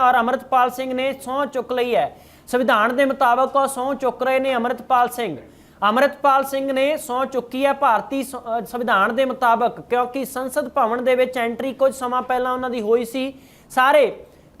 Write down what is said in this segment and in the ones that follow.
ਔਰ ਅਮਰਿਤਪਾਲ ਸਿੰਘ ਨੇ ਸਹੁੰ ਚੁੱਕ ਲਈ ਹੈ। ਸੰਵਿਧਾਨ ਦੇ ਮੁਤਾਬਕ ਉਹ ਸਹੁੰ ਚੁੱਕ ਰਹੇ ਨੇ ਅਮਰਿਤਪਾਲ ਸਿੰਘ। ਅਮਰਿਤਪਾਲ ਸਿੰਘ ਨੇ ਸਹੁੰ ਚੁੱਕੀ ਹੈ ਭਾਰਤੀ ਸੰਵਿਧਾਨ ਦੇ ਮੁਤਾਬਕ, ਕਿਉਂਕਿ ਸੰਸਦ ਭਵਨ ਦੇ ਵਿੱਚ ਐਂਟਰੀ ਕੁਝ ਸਮਾਂ ਪਹਿਲਾਂ ਉਹਨਾਂ ਦੀ ਹੋਈ ਸੀ। ਸਾਰੇ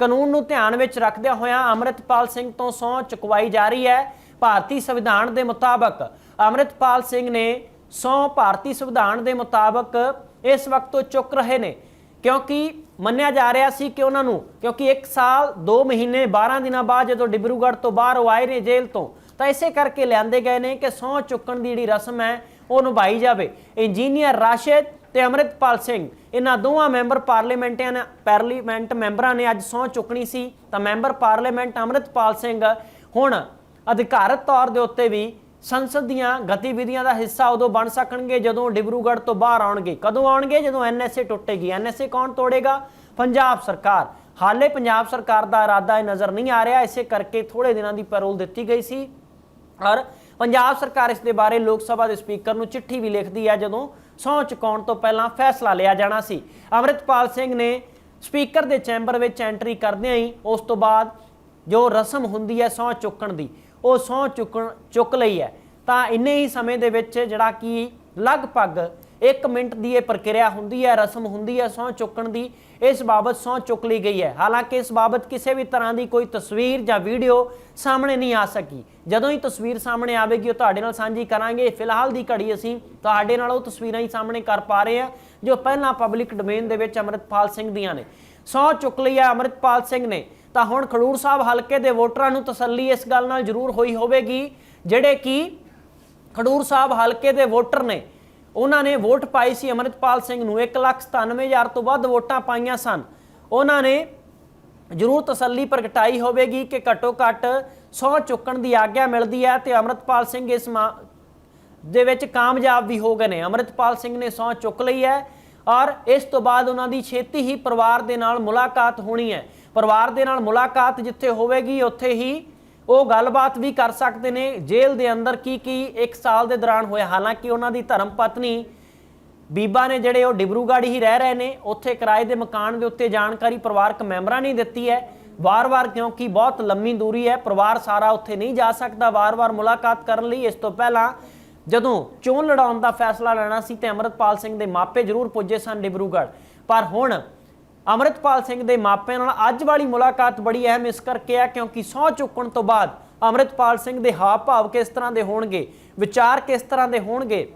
ਕਾਨੂੰਨ ਨੂੰ ਧਿਆਨ ਵਿੱਚ ਰੱਖਦਿਆਂ ਹੋਇਆਂ ਅਮਰਿਤਪਾਲ ਸਿੰਘ ਤੋਂ ਸਹੁੰ ਚੁਕਵਾਈ ਜਾ ਰਹੀ ਹੈ। ਭਾਰਤੀ ਸੰਵਿਧਾਨ ਦੇ ਮੁਤਾਬਕ, ਅਮਰਿਤਪਾਲ ਸਿੰਘ ਨੇ ਸਹੁੰ ਭਾਰਤੀ ਸੰਵਿਧਾਨ ਦੇ ਮੁਤਾਬਕ ਇਸ ਵਕਤ ਤੋਂ ਚੁੱਕ ਰਹੇ ਨੇ। ਕਿਉਂਕਿ ਮੰਨਿਆ ਜਾ ਰਿਹਾ ਸੀ ਕਿ ਉਹਨਾਂ ਨੂੰ, ਕਿਉਂਕਿ 1 ਸਾਲ 2 ਮਹੀਨੇ 12 ਦਿਨਾਂ ਬਾਅਦ ਜਦੋਂ ਡਿਬਰੂਗੜ੍ਹ ਤੋਂ ਬਾਹਰ ਉਹ ਆਏ ਨੇ ਜੇਲ੍ਹ ਤੋਂ, ਤਾਂ ਇਸੇ ਕਰਕੇ ਲਿਆਂਦੇ ਗਏ ਨੇ ਕਿ ਸਹੁੰ ਚੁੱਕਣ ਦੀ ਜਿਹੜੀ ਰਸਮ ਹੈ, ਉਹ ਨਿਭਾਈ ਜਾਵੇ। ਇੰਜੀਨੀਅਰ ਰਾਸ਼ਿਦ ਤੇ ਅਮਰਿਤਪਾਲ ਸਿੰਘ, ਇਹਨਾਂ ਦੋਵਾਂ ਮੈਂਬਰ ਪਾਰਲੀਮੈਂਟਿਆਂ ਨੇ ਪਾਰਲੀਮੈਂਟ ਮੈਂਬਰਾਂ ਨੇ ਅੱਜ ਸਹੁੰ ਚੁੱਕਣੀ ਸੀ, ਤਾਂ ਮੈਂਬਰ ਪਾਰਲੀਮੈਂਟ ਅਮਰਿਤਪਾਲ ਸਿੰਘ ਹੁਣ ਅਧਿਕਾਰਤ ਤੌਰ ਦੇ ਉੱਤੇ ਵੀ ਸੰਸਦ ਦੀਆਂ ਗਤੀਵਿਧੀਆਂ ਦਾ ਹਿੱਸਾ ਉਦੋਂ ਬਣ ਸਕਣਗੇ ਜਦੋਂ ਡਿਬਰੂਗੜ੍ਹ ਤੋਂ ਬਾਹਰ ਆਉਣਗੇ। ਕਦੋਂ ਆਉਣਗੇ? ਜਦੋਂ ਐਨਐਸਏ ਟੁੱਟੇਗੀ। ਐਨਐਸਏ ਕੌਣ ਤੋੜੇਗਾ? ਪੰਜਾਬ ਸਰਕਾਰ। ਹਾਲੇ ਪੰਜਾਬ ਸਰਕਾਰ ਦਾ ਇਰਾਦਾ ਇਹ ਨਜ਼ਰ ਨਹੀਂ ਆ ਰਿਹਾ। ਇਸੇ ਕਰਕੇ ਥੋੜੇ ਦਿਨਾਂ ਦੀ ਪੈਰੋਲ ਦਿੱਤੀ ਗਈ ਸੀ। ਔਰ ਪੰਜਾਬ ਸਰਕਾਰ ਇਸ ਦੇ ਬਾਰੇ ਲੋਕ ਸਭਾ ਦੇ ਸਪੀਕਰ ਨੂੰ ਚਿੱਠੀ ਵੀ ਲਿਖਦੀ ਹੈ, ਜਦੋਂ ਸਹੁੰ ਚੁਕਾਉਣ ਤੋਂ ਪਹਿਲਾਂ ਫੈਸਲਾ ਲਿਆ ਜਾਣਾ ਸੀ। ਅਮਰਿਤਪਾਲ ਸਿੰਘ ਨੇ ਸਪੀਕਰ ਦੇ ਚੈਂਬਰ ਵਿੱਚ ਐਂਟਰੀ ਕਰਦਿਆਂ ਹੀ ਉਸ ਤੋਂ ਬਾਅਦ ਜੋ ਰਸਮ ਹੁੰਦੀ ਹੈ ਸਹੁੰ ਚੁੱਕਣ ਦੀ ਉਹ ਸਹੁੰ ਚੁੱਕਣ, ਚੁੱਕ ਲਈ ਹੈ। ਤਾਂ ਇੰਨੇ ਹੀ ਸਮੇਂ ਦੇ ਵਿੱਚ ਜਿਹੜਾ ਕਿ ਲਗਭਗ 1 ਮਿੰਟ ਦੀ ਇਹ ਪ੍ਰਕਿਰਿਆ ਹੁੰਦੀ ਹੈ, ਰਸਮ ਹੁੰਦੀ ਹੈ ਸਹੁੰ ਚੁੱਕਣ ਦੀ, ਇਸ ਬਾਬਤ ਸਹੁੰ ਚੁੱਕ ਲਈ ਗਈ ਹੈ। ਹਾਲਾਂਕਿ ਇਸ ਬਾਬਤ ਕਿਸੇ ਵੀ ਤਰ੍ਹਾਂ ਦੀ ਕੋਈ ਤਸਵੀਰ ਜਾਂ ਵੀਡੀਓ ਸਾਹਮਣੇ ਨਹੀਂ ਆ ਸਕੀ। ਜਦੋਂ ਹੀ ਤਸਵੀਰ ਸਾਹਮਣੇ ਆਵੇਗੀ, ਉਹ ਤੁਹਾਡੇ ਨਾਲ ਸਾਂਝੀ ਕਰਾਂਗੇ। ਫਿਲਹਾਲ ਦੀ ਘੜੀ ਅਸੀਂ ਤੁਹਾਡੇ ਨਾਲ ਉਹ ਤਸਵੀਰਾਂ ਹੀ ਸਾਹਮਣੇ ਕਰ ਪਾ ਰਹੇ ਹਾਂ, ਜੋ ਪਹਿਲਾਂ ਪਬਲਿਕ ਡੋਮੇਨ ਦੇ ਵਿੱਚ ਅਮਰਿਤਪਾਲ ਸਿੰਘ ਦੀਆਂ ਨੇ। ਸਹੁੰ ਚੁੱਕ ਲਈ ਹੈ ਅਮਰਿਤਪਾਲ ਸਿੰਘ ਨੇ। ਤਾਂ ਹੁਣ ਖਡੂਰ ਸਾਹਿਬ ਹਲਕੇ ਦੇ ਵੋਟਰਾਂ ਨੂੰ ਤਸੱਲੀ ਇਸ ਗੱਲ ਨਾਲ ਜ਼ਰੂਰ ਹੋਈ ਹੋਵੇਗੀ, ਜਿਹੜੇ ਕਿ ਖਡੂਰ ਸਾਹਿਬ ਹਲਕੇ ਦੇ ਵੋਟਰ ਨੇ। ਉਹਨਾਂ ਨੇ ਵੋਟ ਪਾਈ ਸੀ ਅਮਰਿਤਪਾਲ ਸਿੰਘ ਨੂੰ 197000 ਤੋਂ ਵੱਧ ਵੋਟਾਂ ਪਾਈਆਂ ਸਨ। ਉਹਨਾਂ ਨੇ ਜ਼ਰੂਰ ਤਸੱਲੀ ਪ੍ਰਗਟਾਈ ਹੋਵੇਗੀ ਕਿ ਘੱਟੋ ਘੱਟ 100 ਚੁੱਕਣ ਦੀ ਆਗਿਆ ਮਿਲਦੀ ਹੈ ਤੇ ਅਮਰਿਤਪਾਲ ਸਿੰਘ ਇਸ ਮਾ- ਦੇ ਵਿੱਚ ਕਾਮਯਾਬ ਵੀ ਹੋ ਗਏ ਨੇ। ਅਮਰਿਤਪਾਲ ਸਿੰਘ ਨੇ ਸਹੁੰ ਚੁੱਕ ਲਈ ਹੈ ਔਰ ਇਸ ਤੋਂ ਬਾਅਦ ਉਹਨਾਂ ਦੀ ਛੇਤੀ ਹੀ ਪਰਿਵਾਰ ਦੇ ਨਾਲ ਮੁਲਾਕਾਤ ਹੋਣੀ ਹੈ। ਪਰਿਵਾਰ ਦੇ ਨਾਲ ਮੁਲਾਕਾਤ ਜਿੱਥੇ ਹੋਵੇਗੀ, ਉੱਥੇ ਹੀ ਉਹ ਗੱਲਬਾਤ ਵੀ ਕਰ ਸਕਦੇ ਨੇ। ਜੇਲ੍ਹ ਦੇ ਅੰਦਰ ਕੀ ਕੀ 1 ਸਾਲ ਦੇ ਦੌਰਾਨ ਹੋਇਆ, ਹਾਲਾਂਕਿ ਉਹਨਾਂ ਦੀ ਧਰਮ ਪਤਨੀ ਬੀਬਾ ਨੇ ਜਿਹੜੇ ਉਹ ਡਿਬਰੂਗੜ੍ਹ ਹੀ ਰਹਿ ਰਹੇ ਨੇ, ਉੱਥੇ ਕਿਰਾਏ ਦੇ ਮਕਾਨ ਦੇ ਉੱਤੇ ਜਾਣਕਾਰੀ ਪਰਿਵਾਰਕ ਮੈਂਬਰਾਂ ਨੇ ਦਿੱਤੀ ਹੈ। ਵਾਰ-ਵਾਰ ਕਿਉਂਕਿ ਬਹੁਤ ਲੰਮੀ ਦੂਰੀ ਹੈ, ਪਰਿਵਾਰ ਸਾਰਾ ਉੱਥੇ ਨਹੀਂ ਜਾ ਸਕਦਾ। ਵਾਰ-ਵਾਰ ਮੁਲਾਕਾਤ ਕਰਨ ਲਈ ਇਸ ਤੋਂ ਪਹਿਲਾਂ ਜਦੋਂ ਚੋਣ ਲੜਾਉਣ ਦਾ ਫੈਸਲਾ ਲੈਣਾ ਸੀ, ਤੇ ਅਮਰਿਤਪਾਲ ਸਿੰਘ ਦੇ ਮਾਪੇ ਜ਼ਰੂਰ ਪੁੱਜੇ ਸਨ ਡਿਬਰੂਗੜ੍ਹ। ਪਰ ਹੁਣ ਅਮਰਿਤਪਾਲ ਸਿੰਘ ਦੇ ਮਾਪਿਆਂ ਨਾਲ ਅੱਜ ਵਾਲੀ ਮੁਲਾਕਾਤ ਬੜੀ ਅਹਿਮ ਇਸ ਕਰਕੇ ਹੈ ਕਿਉਂਕਿ ਸਹੁੰ ਚੁੱਕਣ ਤੋਂ ਬਾਅਦ ਅਮਰਿਤਪਾਲ ਸਿੰਘ ਦੇ ਹਾਵ ਭਾਵ ਕਿਸ ਤਰ੍ਹਾਂ ਦੇ ਹੋਣਗੇ, ਵਿਚਾਰ ਕਿਸ ਤਰ੍ਹਾਂ ਦੇ ਹੋਣਗੇ,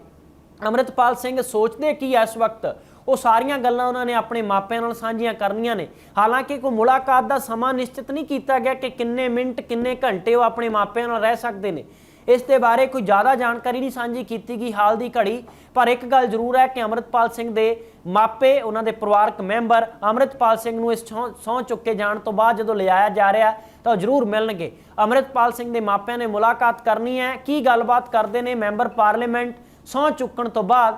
ਅਮਰਿਤਪਾਲ ਸਿੰਘ ਸੋਚਦੇ ਕੀ ਐ ਇਸ ਵਕਤ? ਉਹ ਸਾਰੀਆਂ ਗੱਲਾਂ ਉਹਨਾਂ ਨੇ ਆਪਣੇ ਮਾਪਿਆਂ ਨਾਲ ਸਾਂਝੀਆਂ ਕਰਨੀਆਂ ਨੇ। ਹਾਲਾਂਕਿ ਕੋਈ ਮੁਲਾਕਾਤ ਦਾ ਸਮਾਂ ਨਿਸ਼ਚਿਤ ਨਹੀਂ ਕੀਤਾ ਗਿਆ ਕਿ ਕਿੰਨੇ ਮਿੰਟ, ਕਿੰਨੇ ਘੰਟੇ ਉਹ ਆਪਣੇ ਮਾਪਿਆਂ ਨਾਲ ਰਹਿ ਸਕਦੇ ਨੇ। ਇਸ ਦੇ ਬਾਰੇ ਕੋਈ ਜ਼ਿਆਦਾ ਜਾਣਕਾਰੀ ਨਹੀਂ ਸਾਂਝੀ ਕੀਤੀ ਗਈ ਹਾਲ ਦੀ ਘੜੀ, ਪਰ ਇੱਕ ਗੱਲ ਜ਼ਰੂਰ ਹੈ ਕਿ ਅਮਰਿਤਪਾਲ ਸਿੰਘ ਦੇ ਮਾਪੇ, ਉਹਨਾਂ ਦੇ ਪਰਿਵਾਰਕ ਮੈਂਬਰ ਅਮਰਿਤਪਾਲ ਸਿੰਘ ਨੂੰ ਇਸ ਸਹੁੰ ਚੁੱਕ ਕੇ ਜਾਣ ਤੋਂ ਬਾਅਦ ਜਦੋਂ ਲਿਆਇਆ ਜਾ ਰਿਹਾ, ਤਾਂ ਉਹ ਜ਼ਰੂਰ ਮਿਲਣਗੇ। ਅਮਰਿਤਪਾਲ ਸਿੰਘ ਦੇ ਮਾਪਿਆਂ ਨੇ ਮੁਲਾਕਾਤ ਕਰਨੀ ਹੈ, ਕੀ ਗੱਲਬਾਤ ਕਰਦੇ ਨੇ ਮੈਂਬਰ ਪਾਰਲੀਮੈਂਟ ਸਹੁੰ ਚੁੱਕਣ ਤੋਂ ਬਾਅਦ?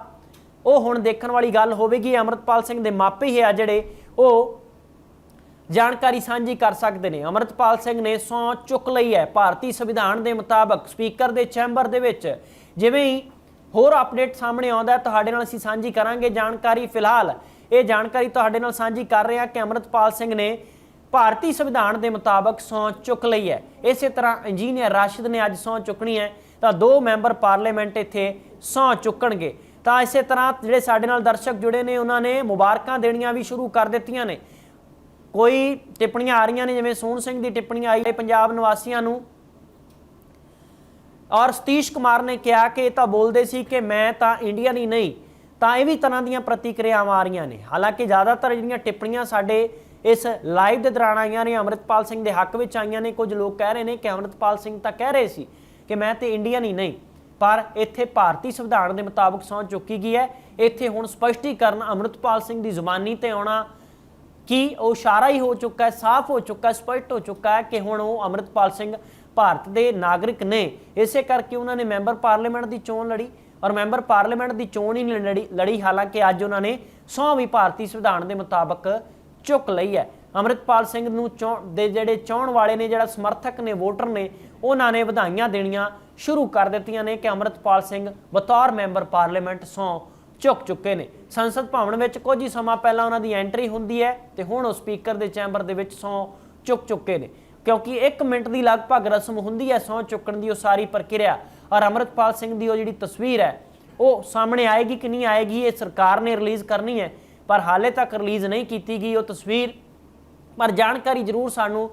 ਉਹ ਹੁਣ ਦੇਖਣ ਵਾਲੀ ਗੱਲ ਹੋਵੇਗੀ, ਅਮਰਿਤਪਾਲ ਸਿੰਘ ਦੇ ਮਾਪੇ ਹੀ ਆ ਜਿਹੜੇ, ਉਹ ਜਾਣਕਾਰੀ ਸਾਂਝੀ ਕਰ ਸਕਦੇ ਨੇ। ਅਮਰਿਤਪਾਲ ਸਿੰਘ ਨੇ ਸਹੁੰ ਚੁੱਕ ਲਈ ਹੈ। ਭਾਰਤੀ ਸੰਵਿਧਾਨ ਦੇ ਮੁਤਾਬਕ ਸਪੀਕਰ ਦੇ ਚੈਂਬਰ ਦੇ ਵਿੱਚ ਜਿਵੇਂ ਹੀ ਹੋਰ ਅਪਡੇਟ ਸਾਹਮਣੇ ਆਉਂਦਾ ਤੁਹਾਡੇ ਨਾਲ ਅਸੀਂ ਸਾਂਝੀ ਕਰਾਂਗੇ ਜਾਣਕਾਰੀ। ਫਿਲਹਾਲ ਇਹ ਜਾਣਕਾਰੀ ਤੁਹਾਡੇ ਨਾਲ ਸਾਂਝੀ ਕਰ ਰਹੇ ਹਾਂ ਕਿ ਅਮਰਿਤਪਾਲ ਸਿੰਘ ਨੇ ਭਾਰਤੀ ਸੰਵਿਧਾਨ ਦੇ ਮੁਤਾਬਕ ਸਹੁੰ ਚੁੱਕ ਲਈ ਹੈ। ਇਸੇ ਤਰ੍ਹਾਂ ਇੰਜੀਨੀਅਰ ਰਾਸ਼ਿਦ ਨੇ ਅੱਜ ਸਹੁੰ ਚੁੱਕਣੀ ਹੈ, ਤਾਂ ਦੋ ਮੈਂਬਰ ਪਾਰਲੀਮੈਂਟ ਇੱਥੇ ਸਹੁੰ ਚੁੱਕਣਗੇ। ਤਾਂ ਇਸੇ ਤਰ੍ਹਾਂ ਜਿਹੜੇ ਸਾਡੇ ਨਾਲ ਦਰਸ਼ਕ ਜੁੜੇ ਨੇ, ਉਹਨਾਂ ਨੇ ਮੁਬਾਰਕਾਂ ਦੇਣੀਆਂ ਵੀ ਸ਼ੁਰੂ ਕਰ ਦਿੱਤੀਆਂ ਨੇ। ਕੋਈ ਟਿੱਪਣੀਆਂ ਆ ਰਹੀਆਂ ਨੇ, ਜਿਵੇਂ ਸੋਹਣ ਸਿੰਘ ਦੀ ਟਿੱਪਣੀ ਆਈ ਹੈ ਪੰਜਾਬ ਨਿਵਾਸੀਆਂ ਨੂੰ। ਔਰ ਸਤੀਸ਼ ਕੁਮਾਰ ਨੇ ਕਿਹਾ ਕਿ ਇਹ ਤਾਂ ਬੋਲਦੇ ਸੀ ਕਿ ਮੈਂ ਤਾਂ ਇੰਡੀਅਨ ਹੀ ਨਹੀਂ, ਤਾਂ ਇਹ ਵੀ ਤਰ੍ਹਾਂ ਦੀਆਂ ਪ੍ਰਤੀਕਿਰਿਆਵਾਂ ਆ ਰਹੀਆਂ ਨੇ। ਹਾਲਾਂਕਿ ਜ਼ਿਆਦਾਤਰ ਜਿਹੜੀਆਂ ਟਿੱਪਣੀਆਂ ਸਾਡੇ ਇਸ ਲਾਈਵ ਦੇ ਦੌਰਾਨ ਆਈਆਂ ਨੇ, ਅੰਮ੍ਰਿਤਪਾਲ ਸਿੰਘ ਦੇ ਹੱਕ ਵਿੱਚ ਆਈਆਂ ਨੇ, ਕੁਝ ਲੋਕ ਕਹਿ ਰਹੇ ਨੇ ਕਿ ਅੰਮ੍ਰਿਤਪਾਲ ਸਿੰਘ ਤਾਂ ਕਹਿ ਰਹੇ ਸੀ ਕਿ ਮੈਂ ਤੇ ਇੰਡੀਅਨ ਹੀ ਨਹੀਂ, ਪਰ ਇੱਥੇ ਭਾਰਤੀ ਸੰਵਿਧਾਨ ਦੇ ਮੁਤਾਬਕ ਸਹੁੰ ਚੁੱਕੀ ਗਈ ਹੈ। ਇੱਥੇ ਹੁਣ ਸਪਸ਼ਟੀਕਰਨ ਅੰਮ੍ਰਿਤਪਾਲ ਸਿੰਘ ਦੀ ਜ਼ੁਬਾਨੀ ਤੇ ਆਉਣਾ ਕਿ ਉਹ ਇਸ਼ਾਰਾ ਹੀ ਹੋ ਚੁੱਕਾ ਹੈ, ਸਾਫ਼ ਹੋ ਚੁੱਕਾ ਹੈ, ਸਪਸ਼ਟ ਹੋ ਚੁੱਕਾ ਹੈ ਕਿ ਹੁਣ ਉਹ ਅਮਰਿਤਪਾਲ ਸਿੰਘ ਭਾਰਤ ਦੇ ਨਾਗਰਿਕ ਨੇ। ਇਸੇ ਕਰਕੇ ਉਹਨਾਂ ਨੇ ਮੈਂਬਰ ਪਾਰਲੀਮੈਂਟ ਦੀ ਚੋਣ ਲੜੀ ਔਰ ਮੈਂਬਰ ਪਾਰਲੀਮੈਂਟ ਦੀ ਚੋਣ ਹੀ ਲੜੀ ਲੜੀ। ਹਾਲਾਂਕਿ ਅੱਜ ਉਹਨਾਂ ਨੇ ਸਹੁੰ ਵੀ ਭਾਰਤੀ ਸੰਵਿਧਾਨ ਦੇ ਮੁਤਾਬਕ ਚੁੱਕ ਲਈ ਹੈ। ਅਮਰਿਤਪਾਲ ਸਿੰਘ ਨੂੰ ਚੋਣ ਦੇ ਜਿਹੜੇ ਚਾਹਣ ਵਾਲੇ ਨੇ, ਜਿਹੜਾ ਸਮਰਥਕ ਨੇ, ਵੋਟਰ ਨੇ, ਉਹਨਾਂ ਨੇ ਵਧਾਈਆਂ ਦੇਣੀਆਂ ਸ਼ੁਰੂ ਕਰ ਦਿੱਤੀਆਂ ਨੇ ਕਿ ਅਮਰਿਤਪਾਲ ਸਿੰਘ ਬਤੌਰ ਮੈਂਬਰ ਪਾਰਲੀਮੈਂਟ ਸਹੁੰ ਚੁੱਕ ਚੁੱਕੇ ਨੇ। ਸੰਸਦ ਭਵਨ ਵਿੱਚ ਕੁਝ ਹੀ ਸਮਾਂ ਪਹਿਲਾਂ ਉਹਨਾਂ ਦੀ ਐਂਟਰੀ ਹੁੰਦੀ ਹੈ ਤੇ ਹੁਣ ਉਹ ਸਪੀਕਰ ਦੇ ਚੈਂਬਰ ਦੇ ਵਿੱਚ ਸਹੁੰ ਚੁੱਕ ਚੁੱਕੇ ਨੇ। ਕਿਉਂਕਿ 1 ਮਿੰਟ ਦੀ ਲਗਭਗ ਰਸਮ ਹੁੰਦੀ ਹੈ ਸਹੁੰ ਚੁੱਕਣ ਦੀ ਉਹ ਸਾਰੀ ਪ੍ਰਕਿਰਿਆ। ਔਰ ਅਮਰਤਪਾਲ ਸਿੰਘ ਦੀ ਉਹ ਜਿਹੜੀ ਤਸਵੀਰ ਹੈ, ਉਹ ਸਾਹਮਣੇ ਆਏਗੀ ਕਿ ਨਹੀਂ ਆਏਗੀ, ਇਹ ਸਰਕਾਰ ਨੇ ਰਿਲੀਜ਼ ਕਰਨੀ ਹੈ। ਪਰ ਹਾਲੇ ਤੱਕ ਰਿਲੀਜ਼ ਨਹੀਂ ਕੀਤੀ ਗਈ ਉਹ ਤਸਵੀਰ। ਪਰ ਜਾਣਕਾਰੀ ਜ਼ਰੂਰ ਸਾਨੂੰ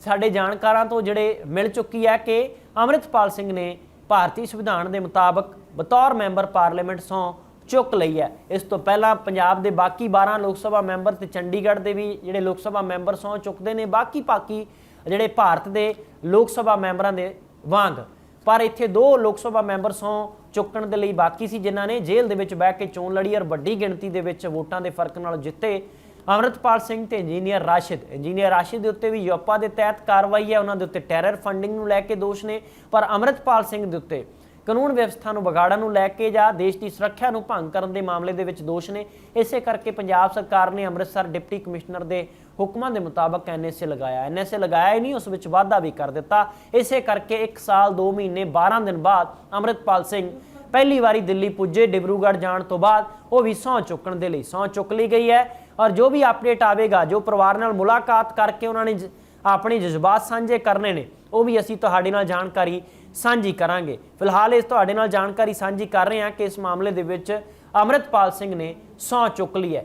ਸਾਡੇ ਜਾਣਕਾਰਾਂ ਤੋਂ ਜਿਹੜੇ ਮਿਲ ਚੁੱਕੀ ਹੈ ਕਿ ਅਮਰਿਤਪਾਲ ਸਿੰਘ ਨੇ ਭਾਰਤੀ ਸੰਵਿਧਾਨ ਦੇ ਮੁਤਾਬਕ ਬਤੌਰ ਮੈਂਬਰ ਪਾਰਲੀਮੈਂਟ ਸੌ ਚੁੱਕ ਲਈ ਹੈ। ਇਸ ਤੋਂ ਪਹਿਲਾਂ ਪੰਜਾਬ ਦੇ ਬਾਕੀ 12 ਲੋਕ ਸਭਾ ਮੈਂਬਰ ਤੇ ਚੰਡੀਗੜ੍ਹ ਦੇ ਵੀ ਜਿਹੜੇ ਲੋਕ ਸਭਾ ਮੈਂਬਰ ਸੌ ਚੁੱਕਦੇ ਨੇ, ਬਾਕੀ ਪਾਕੀ ਜਿਹੜੇ ਭਾਰਤ ਦੇ ਲੋਕ ਸਭਾ ਮੈਂਬਰਾਂ ਦੇ ਵਾਂਗ। ਪਰ ਇੱਥੇ ਦੋ ਲੋਕ ਸਭਾ ਮੈਂਬਰ ਸੌ ਚੁੱਕਣ ਦੇ ਲਈ ਬਾਕੀ ਸੀ, ਜਿਨ੍ਹਾਂ ਨੇ ਜੇਲ੍ਹ ਦੇ ਵਿੱਚ ਬਹਿ ਕੇ ਚੋਣ ਲੜੀ ਔਰ ਵੱਡੀ ਗਿਣਤੀ ਦੇ ਵਿੱਚ ਵੋਟਾਂ ਦੇ ਫ਼ਰਕ ਨਾਲ ਜਿੱਤੇ। ਅਮਰਤਪਾਲ ਸਿੰਘ ਤੇ ਇੰਜੀਨੀਅਰ ਰਾਸ਼ਿਦ। ਇੰਜੀਨੀਅਰ ਰਾਸ਼ਿਦ ਦੇ ਉੱਤੇ ਵੀ ਯੋਪਾ ਦੇ ਤਹਿਤ ਕਾਰਵਾਈ ਹੈ। ਉਹਨਾਂ ਦੇ ਉੱਤੇ ਟੈਰਰ ਫੰਡਿੰਗ ਨੂੰ ਲੈ ਕੇ ਦੋਸ਼ ਨੇ, ਪਰ ਅਮਰਤਪਾਲ ਸਿੰਘ ਦੇ ਉੱਤੇ ਕਾਨੂੰਨ ਵਿਵਸਥਾ ਨੂੰ ਵਿਗਾੜਨ ਨੂੰ ਲੈ ਕੇ ਜਾਂ ਦੇਸ਼ ਦੀ ਸੁਰੱਖਿਆ ਨੂੰ ਭੰਗ ਕਰਨ ਦੇ ਮਾਮਲੇ ਦੇ ਵਿੱਚ ਦੋਸ਼ ਨੇ, ਇਸੇ ਕਰਕੇ ਪੰਜਾਬ ਸਰਕਾਰ ਨੇ ਅੰਮ੍ਰਿਤਸਰ ਡਿਪਟੀ ਕਮਿਸ਼ਨਰ ਦੇ ਹੁਕਮਾਂ ਦੇ ਮੁਤਾਬਕ ਐਨਐਸਏ ਲਗਾਇਆ। ਐਨਐਸਏ ਲਗਾਇਆ ਹੀ ਨਹੀਂ, ਉਸ ਵਿੱਚ ਵਾਧਾ ਵੀ ਕਰ ਦਿੱਤਾ। ਇਸੇ ਕਰਕੇ 1 ਸਾਲ 2 ਮਹੀਨੇ 12 ਦਿਨ ਬਾਅਦ ਅੰਮ੍ਰਿਤਪਾਲ ਸਿੰਘ ਪਹਿਲੀ ਵਾਰੀ ਦਿੱਲੀ ਪੁੱਜੇ, ਡਿਬਰੂਗੜ੍ਹ ਜਾਣ ਤੋਂ ਬਾਅਦ ਉਹ ਵੀ ਸਹੁੰ ਚੁੱਕਣ ਦੇ ਲਈ ਸਹੁੰ ਚੁੱਕ ਲਈ ਗਈ ਹੈ ਔਰ ਜੋ ਵੀ ਅਪਡੇਟ ਆਵੇਗਾ, ਜੋ ਪਰਿਵਾਰ ਨਾਲ ਮੁਲਾਕਾਤ ਕਰਕੇ ਉਹਨਾਂ ਨੇ ਜ- ਆਪਣੇ ਜਜ਼ਬਾਤ ਸਾਂਝੇ ਕਰਨੇ ਨੇ, ਉਹ ਵੀ ਅਸੀਂ ਤੁਹਾਡੇ ਨਾਲ ਜਾਣਕਾਰੀ ਸਾਂਝੀ ਕਰਾਂਗੇ। ਫਿਲਹਾਲ ਇਸ ਤੁਹਾਡੇ ਨਾਲ ਜਾਣਕਾਰੀ ਸਾਂਝੀ ਕਰ ਰਹੇ ਹਾਂ ਕਿ ਇਸ ਮਾਮਲੇ ਦੇ ਵਿੱਚ ਅਮਰਿਤਪਾਲ ਸਿੰਘ ਨੇ ਸਹੁੰ ਚੁੱਕ ਲਈ ਹੈ।